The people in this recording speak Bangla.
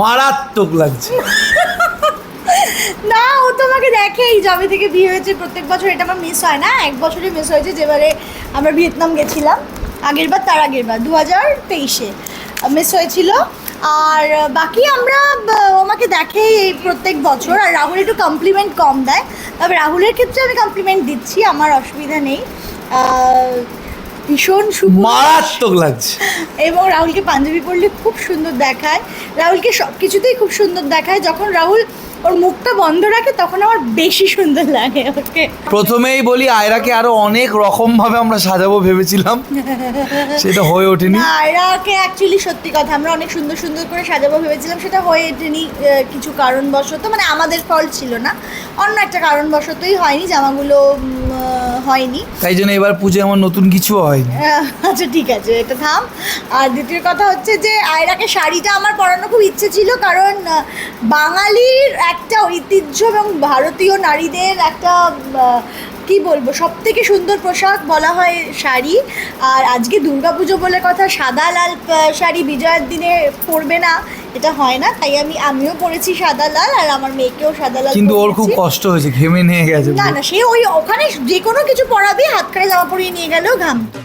মারাত্মক লাগছে। না, ও তো আমাকে দেখেই যবে থেকে বিয়ে হয়েছে প্রত্যেক বছর, এটা আমার মিস হয় না। এক বছরই মিস হয়েছে, যেবারে আমরা ভিয়েতনাম গেছিলাম। আগের বার, তার আগের বার দু হাজার তেইশে মিস হয়েছিল। আর বাকি আমরা আমাকে দেখেই এই প্রত্যেক বছর। আর রাহুল একটু কমপ্লিমেন্ট কম দেয়। তবে রাহুলের ক্ষেত্রে আমি কমপ্লিমেন্ট দিচ্ছি, আমার অসুবিধা নেই। ভীষণ মারাত্মক লাগছে। এবং রাহুলকে পাঞ্জাবি পরলে খুব সুন্দর দেখায়। রাহুলকে সব কিছুতেই খুব সুন্দর দেখায়। যখন রাহুল ওর মুখটা বন্ধ রাখে তখন আমার বেশি সুন্দর লাগে ওকে। প্রথমেই বলি আয়রাকে আরও অনেক রকম ভাবে আমরা সাজাবো ভেবেছিলাম। সেটা হয়ে ওঠেনি। না এরাকে অ্যাকচুয়ালি সত্যি কথা আমরা অনেক সুন্দর সুন্দর করে সাজাবো ভেবেছিলাম। সেটা হয়ে ওঠেনি কিছু কারণবশত। মানে আমাদের ফল ছিল না। অন্য একটা কারণবশতই হয়নি। জামাগুলো হয়নি। তাই জন্য এবার পুজো আমার নতুন কিছু হয়নি। আচ্ছা ঠিক আছে এটা থাম। আর দ্বিতীয় কথা হচ্ছে যে আয়রাকে শাড়িটা আমার পরানো খুব ইচ্ছে ছিল কারণ বাঙালির একটা ঐতিহ্য এবং ভারতীয় নারীদের একটা কি বলব সব থেকে সুন্দর পোশাক বলা হয় শাড়ি। আর আজকে দুর্গাপুজো বলে কথা সাদা লাল শাড়ি বিজয়ের দিনে পরবে না। এটা হয় না তাই আমি আমিও পড়েছি সাদা লাল আর আমার মেয়েকেও সাদা লাল কিন্তু ওর খুব কষ্ট হয়েছে ঘেমে নিয়ে গেছে না না সে ওই ওখানে যে কোনো কিছু পরাবি হাত খাড়ে জামা পরিয়ে নিয়ে গেলেও ঘামতো